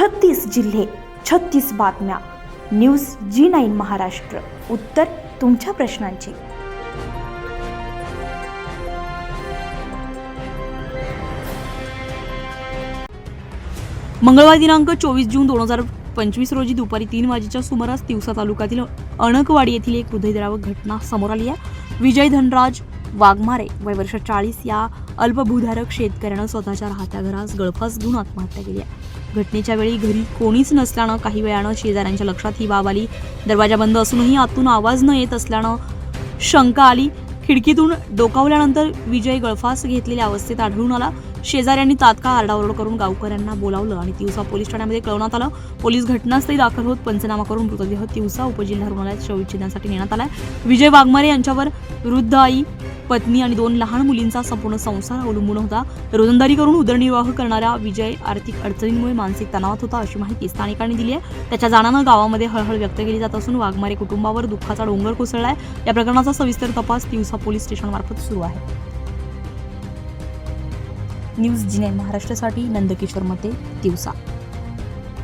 छत्तीस जिल्हे छत्तीस बातम्या. News G nine Maharashtra. उत्तर तुमच्या प्रश्नांची. मंगळवार दिनांक चोवीस जून दोन हजार पंचवीस रोजी दुपारी तीन वाजेच्या सुमारास तिवसा तालुक्यातील अणकवाडी येथील एक हृदयद्रावक घटना समोर आली आहे. विजय धनराज वाघमारे वय वर्ष चाळीस या अल्पभूधारक शेतकऱ्यानं स्वतःच्या राहत्या घरास गळफास घेऊन आत्महत्या केली आहे. घटनेच्या वेळी घरी कोणीच नसल्यानं काही वेळानं शेजाऱ्यांच्या लक्षात ही बाब आली. दरवाजा बंद असूनही आतून आवाज न येत असल्यानं शंका आली. खिडकीतून डोकावल्यानंतर विजय गळफास घेतलेल्या अवस्थेत आढळून आला. शेजाऱ्यांनी तात्काळ आरडाओरड करून गावकऱ्यांना बोलावलं आणि तिवसा पोलीस ठाण्यामध्ये कळवण्यात आलं. पोलीस घटनास्थळी दाखल होत पंचनामा करून मृतदेह तिवसा उपजिल्हा रुग्णालयात शवविच्छेदनासाठी नेण्यात आलाय. विजय वाघमारे यांच्यावर वृद्ध आई पत्नी आणि दोन लहान मुलींचा संपूर्ण संसार अवलंबून होता. रोजंदारी करून उदरनिर्वाह करणारा विजय आर्थिक अडचणींमुळे मानसिक तणावात होता अशी माहिती स्थानिकांनी दिली आहे. त्याच्या जाण्यानं गावामध्ये हळहळ व्यक्त केली जात असून वाघमारे कुटुंबावर दुःखाचा डोंगर कोसळलाय. या प्रकरणाचा सविस्तर तपास तिवसा पोलीस स्टेशनमार्फत सुरू आहे. न्यूज जिने महाराष्ट्रासाठी नंदकिशोर मते तिवसा.